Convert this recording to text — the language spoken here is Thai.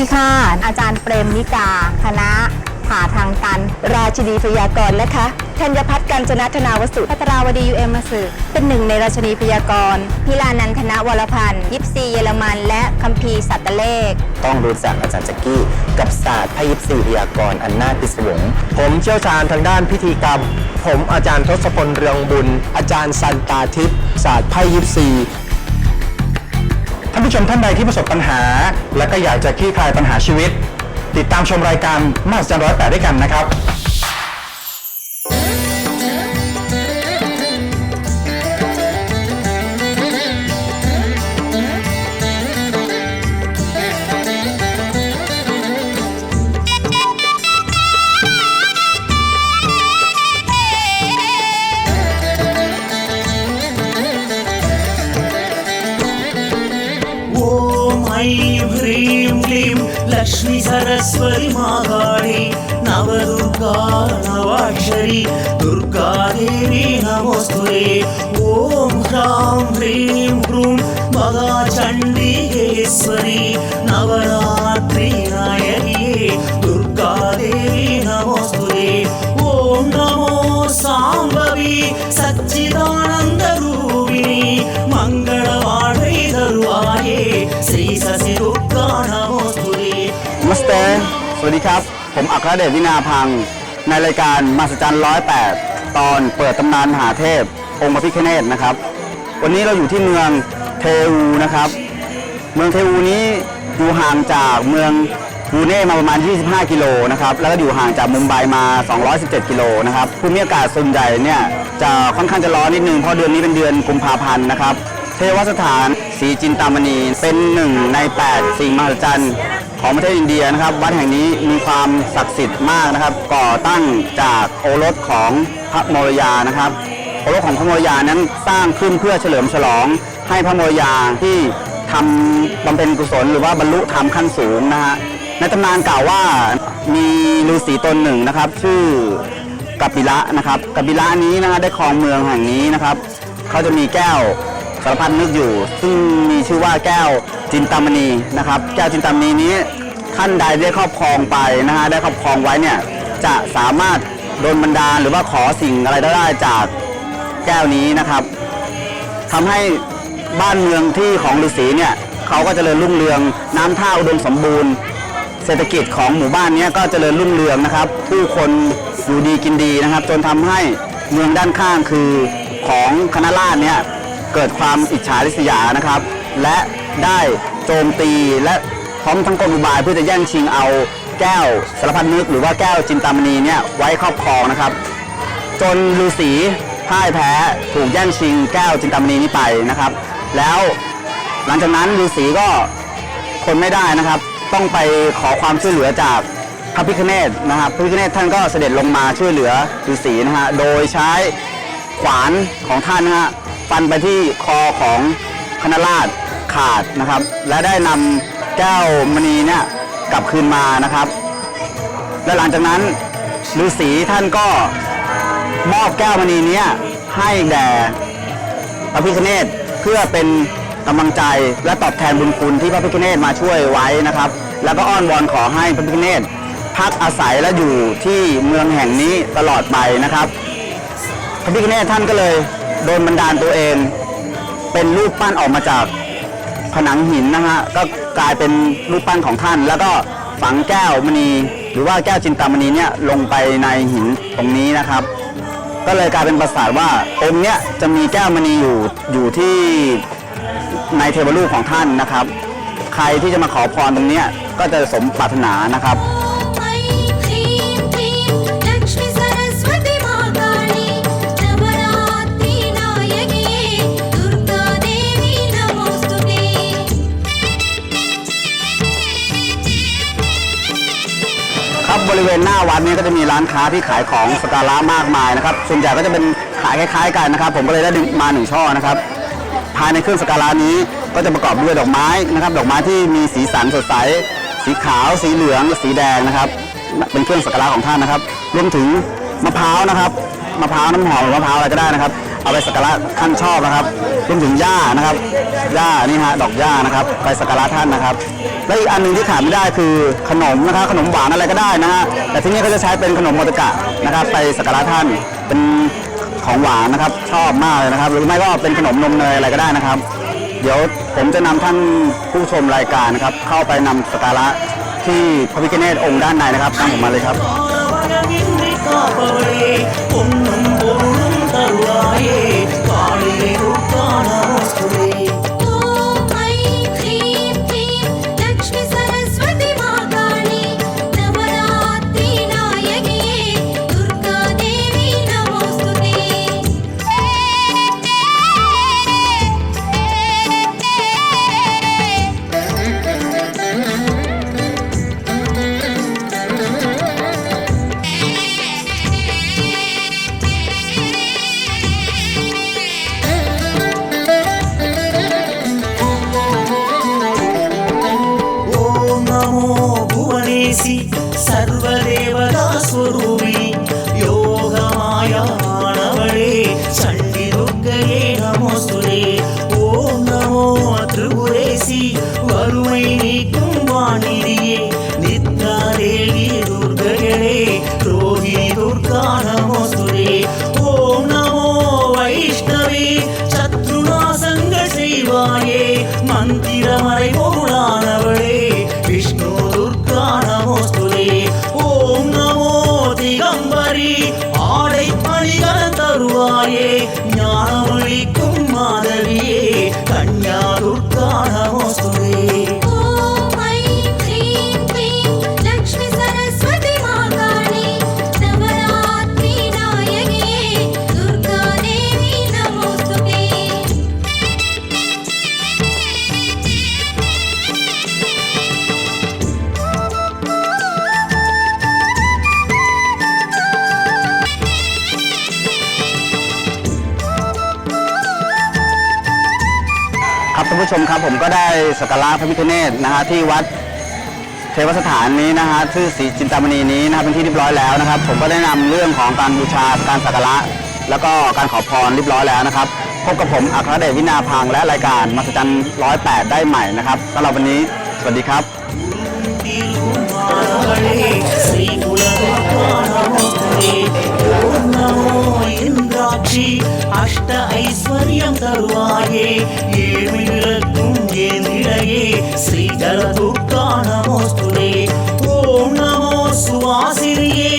ดีค่ะ อาจารย์เปรมนิกา คณะผ่าทางตันราชินีพยากรณ์นะคะธัญพัฒน์กัญจนธนาวสุพัตราวดียูเอ็มมาสึเป็นหนึ่งในราชินีพยากรณ์พิลานันทนวรพันธ์ยิปซีเยอรมัน และคัมภีร์สัตว์เลข ต้องรู้จักอาจารย์แจ็กกี้ กับศาสตร์พยิปซีพยากรณ์อันน่าพิศวง ผมเชี่ยวชาญทางด้านพิธีกรรม ผมอาจารย์ทศพลเรืองบุญ อาจารย์สันตาทิพย์ศาสตร์ไพ่ยิปซี ผู้ชมท่านใดที่ประสบปัญหา และก็อยากจะคลี่คลายปัญหาชีวิต ติดตามชมรายการมาสจันร้อยแปดด้วยกันนะครับ லக்ஷ்மி சரஸ்வதி மாகாளி நவதுர்கா நவாட்சரி துர்கா தேவி நமோஸ்துரே ஓம் ஹ்ராம் ஹ்ரீம் ஹ்ரூம் மகா சண்டிகேஸ்வரி நவராத்திரி நாயகியே துர்கா தேவி நமோஸ்துரே ஓம் நமோ சாம்பவி สวัสดีครับ ผมอัครเดชวินาพัง ในรายการมาสจันร้อยแปดตอนเปิดตำนานมหาเทพ องค์พระพิฆเนศนะครับ วันนี้เราอยู่ที่เมืองเทอูนะครับ เมืองเทอูนี้อยู่ห่างจากเมืองบูเน่มาประมาณ 25 กิโลนะครับ แล้วก็อยู่ห่างจากมุมไบมา 217 กิโลนะครับภูมิอากาศส่วนใหญ่เนี่ยจะค่อนข้างจะร้อนนิดนึง เพราะเดือนนี้เป็นเดือนกุมภาพันธ์นะครับ เทวสถานศรีจินตามณีเป็นหนึ่งใน 8 สิ่งมหัศจรรย์ ของประเทศอินเดียนะครับ วัดแห่งนี้มีความศักดิ์สิทธิ์มากนะครับ ก่อตั้งจากโอรสของพระโมรยานะครับโอรสของพระโมรยานั้นสร้างขึ้นเพื่อเฉลิมฉลองให้พระโมรยาที่ทำบำเพ็ญกุศลหรือว่าบรรลุธรรมขั้นสูงนะฮะในตำนานกล่าวว่ามีฤาษีตนหนึ่งนะครับ ชื่อกัปปิละนะครับกัปปิละนี้นะฮะได้ครองเมืองแห่งนี้นะครับเขาจะมีแก้วสารพัดนึกอยู่ ซึ่งมีชื่อว่าแก้ว จินตามณีนะครับ แก้วจินตามณีนี้ท่านใดได้ครอบครองไปนะฮะได้ครอบครองไว้เนี่ยจะสามารถโดนบันดาลหรือว่าขอสิ่งอะไรได้จากแก้วนี้นะครับทำให้บ้านเมืองที่ของฤาษีเนี่ยเขาก็จเจริญรุ่งเรืองน้ำท่าอุดมสมบูรณ์ เศรษฐกิจของหมู่บ้านนี้ก็จเจริญรุ่งเรืองนะครับ ผู้คนอยู่ดีกินดีนะครับ จนทำให้เมืองด้านข้างคือของคณะราษฎรเนี่ยเกิดความอิจฉาริษยานะครับ และ ได้โจมตีและพร้อมทั้งกลอุบายเพื่อจะแย่งชิงเอาแก้วสารพัดนึกหรือว่าแก้วจินตามณีเนี่ยไว้ครอบครองนะครับ จนฤาษีพ่ายแพ้ถูกแย่งชิงแก้วจินตามณีนี้ไปนะครับ แล้วหลังจากนั้นฤาษีก็คนไม่ได้นะครับ ต้องไปขอความช่วยเหลือจากพระพิฆเนศนะครับพระพิฆเนศท่านก็เสด็จลงมาช่วยเหลือฤาษีนะฮะโดยใช้ขวานของท่านนะฮะฟันไปที่คอของคณราช ขาดนะครับ และได้นำแก้วมณีเนี่ยกลับคืนมานะครับ และหลังจากนั้นฤาษีท่านก็มอบแก้วมณีเนี้ยให้แด่พระพิฆเนศเพื่อเป็นกำลังใจและตอบแทนบุญคุณที่พระพิฆเนศมาช่วยไว้นะครับ แล้วก็อ้อนวอนขอให้พระพิฆเนศพักอาศัยและอยู่ที่เมืองแห่งนี้ตลอดไปนะครับ พระพิฆเนศท่านก็เลยโดนบันดาลตัวเอง เป็นรูปปั้นออกมาจาก ผนังหินนะฮะก็กลายเป็นรูปปั้นของท่าน แล้วก็ฝังแก้วมณีหรือว่าแก้วจินตามณีเนี่ยลงไปในหินตรงนี้นะครับ ก็เลยกลายเป็นประสาทว่าองค์เนี้ยจะมีแก้วมณีอยู่อยู่ที่ในเทวรูปของท่านนะครับ ใครที่จะมาขอพรตรงเนี้ยก็จะสมปรารถนานะครับ บริเวณหน้าวัดนี้ก็จะมีร้านค้าที่ขายของสกการะมากมายนะครับ ส่วนใหญ่ก็จะเป็นขายคล้ายๆกันนะครับ ผมก็เลยได้มาหนึ่งช่อนะครับ ภายในเครื่องสกการะนี้ก็จะประกอบด้วยดอกไม้นะครับ ดอกไม้ที่มีสีสันสดใส สีขาว สีเหลือง สีแดงนะครับ เป็นเครื่องสกการะของท่านนะครับ รวมถึงมะพร้าวนะครับ มะพร้าวน้ำหอมหรือมะพร้าวอะไรก็ได้นะครับ เอาไปสักการะท่านชอบนะครับรวมถึงหญ้านะครับหญ้านี่ฮะดอกหญ้านะครับ ไปสักการะท่านนะครับ และอีกอันหนึ่งที่ขาดไม่ได้คือขนมนะครับขนมหวานอะไรก็ได้นะฮะแต่ที่นี่เขาจะใช้เป็นขนมโมตกะนะครับ ไปสักการะท่านเป็นของหวานนะครับชอบมากเลยนะครับ หรือไม่ก็เป็นขนมนมเนยอะไรก็ได้นะครับ เดี๋ยวผมจะนำท่านผู้ชมรายการนะครับ เข้าไปนำสักการะที่พระพิฆเนศองค์ด้านในนะครับตามผมมาเลยครับ the royal. para mostrar ผู้ชมครับผมก็ได้สักการะพระพิฆเนศนะฮะที่วัดเทวสถานนี้นะฮะชื่อศรีจินตามณีนี้นะครับเป็นที่เรียบร้อยแล้วนะครับ ผมก็ได้นำเรื่องของการบูชาการสักการะแล้วก็การขอพรเรียบร้อยแล้วนะครับพบกับผมอัครเดชวินาพังและรายการมหัศจรรย์108 ได้ใหม่นะครับสำหรับวันนี้สวัสดีครับ श्री இன்றாட்சி அஷ்ட ஐஸ்வர்யம் தருவாயே. ஏழு இறக்கும் ஏந்திடையே ஸ்ரீதர துர்கா நமோஸ்துரே ஓம் நமோ சுவாசிரியே